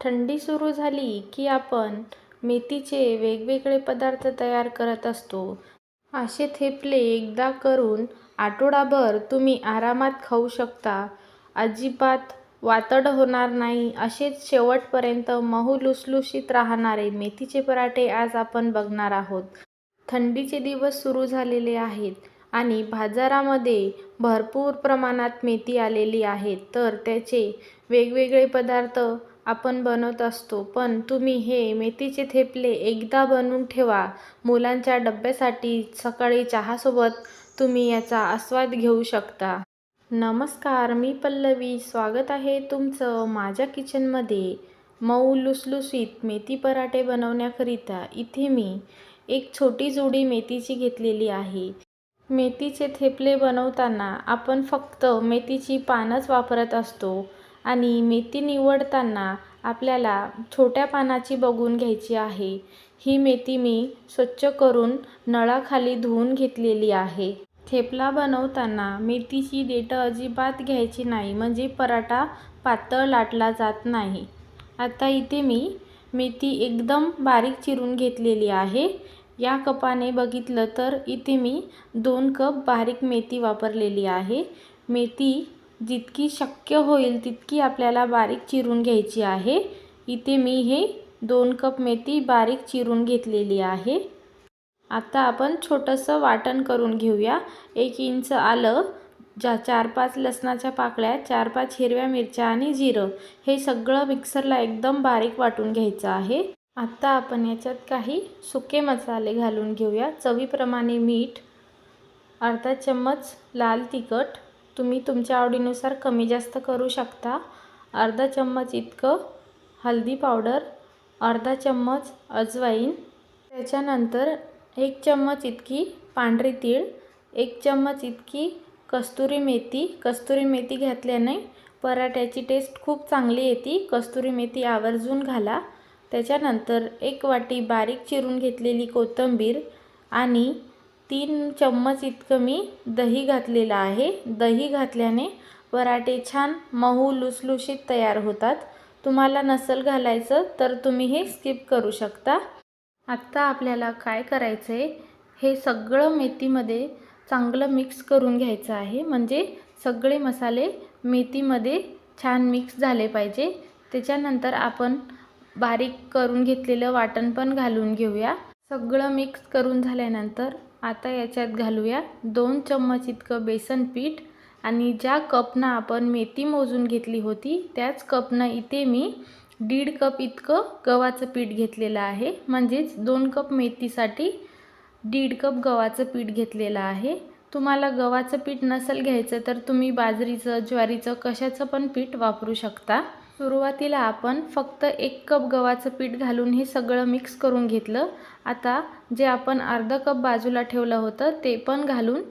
थंडी सुरू झाली की आपण मेथीचे वेगवेगळे पदार्थ तयार करत असतो. असे थेपले एकदा करून आठवडाभर तुम्ही आरामात खाऊ शकता. अजिबात वातड होणार नाही असेच शेवटपर्यंत महू लुसलुशीत राहणारे मेथीचे पराठे आज आपण बघणार आहोत. थंडीचे दिवस सुरू झालेले आहेत आणि बाजारामध्ये भरपूर प्रमाणात मेथी आलेली आहे तर त्याचे वेगवेगळे पदार्थ आपण बनवत असतो. पण तुम्ही हे मेथीचे थेपले एकदा बनवून ठेवा. मुलांच्या डब्यासाठी सकाळी चहासोबत तुम्ही याचा आस्वाद घेऊ शकता. नमस्कार मी पल्लवी. स्वागत आहे तुमचं माझ्या किचनमध्ये. मऊ लुसलुसीत मेथी पराठे बनवण्याकरिता इथे मी एक छोटी जोडी मेथीची घेतलेली आहे. मेथीचे थेपले बनवताना आपण फक्त मेथीची पानच वापरत असतो. आणि मेथी निवडताना आपल्याला छोट्या पानाची बघून घ्यायची आहे. ही मेथी मी स्वच्छ करून नळाखाली धुवून घेतलेली आहे. थेपला बनवताना मेथीची देठं अजिबात घ्यायची नाही म्हणजे पराठा पातळ लाटला जात नाही. आता इथे मी मेथी एकदम बारीक चिरून घेतलेली आहे. या कपाने बघितलं तर इथे मी दोन कप बारीक मेथी वापरलेली आहे. मेथी जितकी शक्य होईल तितकी आपल्याला बारीक चिरून घ्यायची आहे. इथे मी हे दोन कप मेथी बारीक चिरून घेतलेली आहे. आता आपण छोटंसं वाटण करून घेऊया. एक इंच आलं ज्या चार पाच लसणाच्या पाकळ्या चार पाच हिरव्या मिरच्या आणि जिरं हे सगळं मिक्सरला एकदम बारीक वाटून घ्यायचं आहे. आत्ता आपण याच्यात काही सुके मसाले घालून घेऊया. चवीप्रमाणे मीठ अर्धा चम्मच लाल तिखट तुम्ही तुमच्या आवडीनुसार कमी जास्त करू शकता. अर्धा चम्मच इतकं हळदी पावडर अर्धा चम्मच अजवाईन त्याच्यानंतर एक चम्मच इतकी पांढरी तीळ एक चम्मच इतकी कस्तुरी मेथी. कस्तुरी मेथी घातल्याने पराठ्याची टेस्ट खूप चांगली येते. कस्तुरी मेथी आवर्जून घाला. त्याच्यानंतर एक वाटी बारीक चिरून घेतलेली कोथिंबीर आणि तीन चम्मच इतकं मी दही घातलेलं आहे. दही घातल्याने पराठे छान मऊ लुसलुशीत तयार होतात. तुम्हाला नसल घालायचं तर तुम्ही हे स्किप करू शकता. आत्ता आपल्याला काय करायचं आहे हे सगळं मेथीमध्ये चांगलं मिक्स करून घ्यायचं आहे. म्हणजे सगळे मसाले मेथीमध्ये छान मिक्स झाले पाहिजे. त्याच्यानंतर आपण बारीक करून घेतलेलं वाटण पण घालून घेऊया. सगळं मिक्स करून झाल्यानंतर आता याच्यात घालूया दोन चम्मच इतकं बेसन पीठ आणि ज्या कपनं आपण मेथी मोजून घेतली होती त्याच कपनं इथे मी दीड कप इतकं गव्हाचं पीठ घेतलेलं आहे. म्हणजेच दोन कप मेथीसाठी दीड कप गव्हाचं पीठ घेतलेलं आहे. तुम्हाला गव्हाचं पीठ नसेल घ्यायचं तर तुम्ही बाजरीचं ज्वारीचं कशाचं पण पीठ वापरू शकता. सुरुवातीला आपण फक्त एक कप गव्हाचं पीठ घालून हे सगळं मिक्स करून घेतलं. आता जे आपण अर्धा कप बाजूला ठेवलं होतं ते पण घालून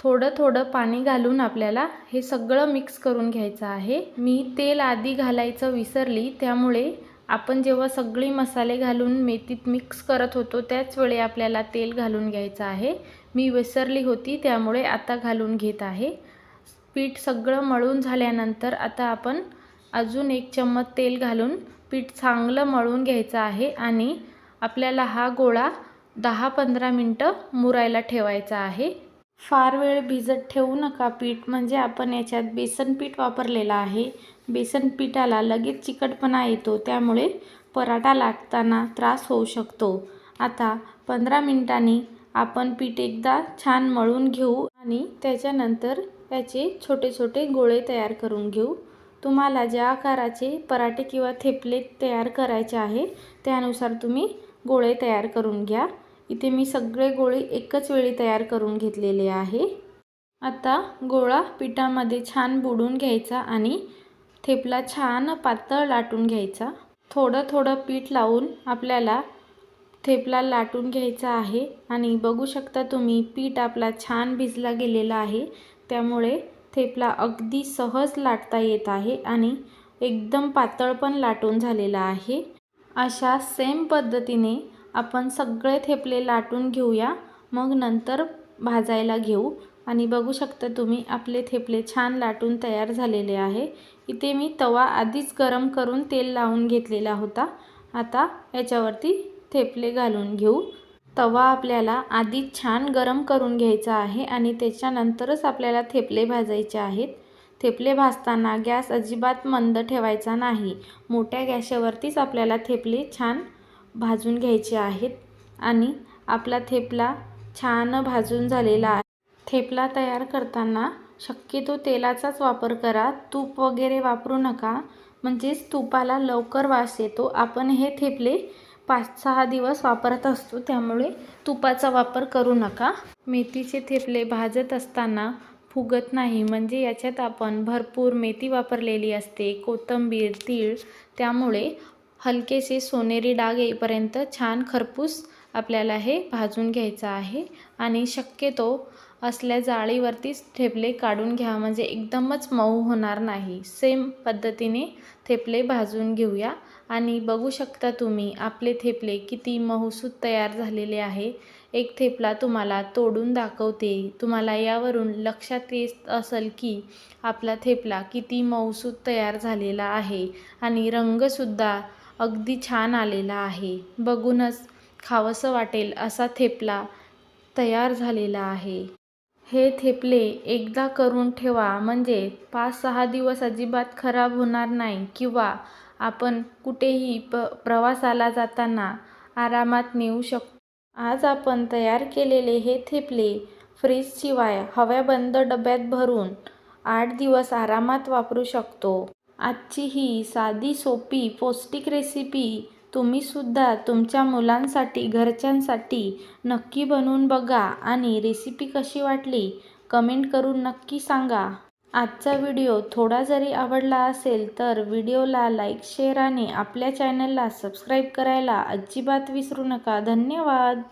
थोडं थोडं पाणी घालून आपल्याला हे सगळं मिक्स करून घ्यायचं आहे. मी तेल आधी घालायचं विसरली त्यामुळे आपण जेव्हा सगळी मसाले घालून मेथीत मिक्स करत होतो त्याच वेळी आपल्याला तेल घालून घ्यायचं आहे. मी विसरली होती त्यामुळे आता घालून घेत आहे. पीठ सगळं मळून झाल्यानंतर आता आपण अजून एक चम्मच तेल घालून पीठ चांगलं मळून घ्यायचं आहे आणि आपल्याला हा गोळा दहा पंधरा मिनटं मुरायला ठेवायचा आहे. फार वेळ भिजत ठेवू नका पीठ म्हणजे आपण याच्यात बेसन पीठ वापरलेलं आहे. बेसन पिठाला लगेच चिकटपणा येतो त्यामुळे पराठा लाटताना त्रास होऊ शकतो. आता पंधरा मिनिटांनी आपण पीठ एकदा छान मळून घेऊ आणि त्याच्यानंतर त्याचे छोटे छोटे गोळे तयार करून घेऊ. तुम्हाला ज्या आकाराचे पराठे किंवा थेपले तयार करायचे आहे त्यानुसार तुम्ही गोळे तयार करून घ्या. इथे मी सगळे गोळे एकच वेळी तयार करून घेतलेले आहे. आता गोळा पिठामध्ये छान बुडून घ्यायचा आणि थेपला छान पातळ लाटून घ्यायचा. थोडं थोडं पीठ लावून आपल्याला थेपला लाटून घ्यायचा आहे. आणि बघू शकता तुम्ही पीठ आपला छान भिजला गेलेला आहे. त्यामुळे थेपला अगदी सहज लाटता येत आहे आणि एकदम पातळ पण लाटून झालेला आहे. अशा सेम पद्धतीने आपण सगळे थेपले लाटून घेऊया. मग नंतर भाजायला घेऊ. आणि बघू शकता तुम्ही आपले थेपले छान लाटून तयार झालेले आहे. इथे मी तवा आधीच गरम करून तेल लावून घेतलेला होता. आता याच्यावरती थेपले घालून घेऊ. तवा आपल्याला आधी छान गरम करून घ्यायचा आहे आणि त्याच्यानंतरच आपल्याला थेपले भाजायचे आहेत. थेपले भाजताना गॅस अजिबात मंद ठेवायचा नाही. मोठ्या गॅसवरतीच आपल्याला थेपले छान भाजून घ्यायचे आहेत आणि आपला थेपला छान भाजून झालेला आहे. थेपला तयार करताना शक्यतो तेलाचाच वापर करा. तूप वगैरे वापरू नका. म्हणजेच तुपाला लवकर वास येतो. आपण हे थेपले पाच सहा दिवस वापरत असतो त्यामुळे तुपाचा वापर करू नका. मेथीचे थेपले भाजत असताना फुगत नाही म्हणजे याच्यात आपण भरपूर मेथी वापरलेली असते कोथिंबीर तीळ त्यामुळे हलकेसे सोनेरी डाग येईपर्यंत छान खरपूस आपल्याला हे भाजून घ्यायचं आहे. आणि शक्यतो असल्या जाळीवरतीच थेपले काढून घ्या. म्हणजे एकदमच मऊ होणार नाही. सेम पद्धतीने थेपले भाजून घेऊया. आणि बघू शकता तुम्ही आपले थेपले किती मऊसूत तयार झालेले आहे. एक थेपला तुम्हाला तोडून दाखवते. तुम्हाला यावरून लक्षात येत असेल की आपला थेपला किती मऊसूत तयार झालेला आहे. आणि रंगसुद्धा अगदी छान आलेला आहे. बघूनच खावंसं वाटेल असा थेपला तयार झालेला आहे. हे थेपले एकदा करून ठेवा. म्हणजे पाच सहा दिवस अजिबात खराब होणार नाही किंवा आपण कुठेही प प्रवासाला जाताना आरामात नेऊ शकतो आज आपण तयार केलेले हे थेपले फ्रीजशिवाय हव्याबंद डब्यात भरून आठ दिवस आरामात वापरू शकतो. आजची ही साधी सोपी पौष्टिक रेसिपी तुम्हीसुद्धा तुमच्या मुलांसाठी घरच्यांसाठी नक्की बनवून बघा आणि रेसिपी कशी वाटली कमेंट करून नक्की सांगा. आजचा व्हिडिओ थोडा जरी आवडला असेल तर व्हिडिओला लाईक शेअर आणि आपल्या चॅनलला सबस्क्राईब करायला अजिबात विसरू नका. धन्यवाद!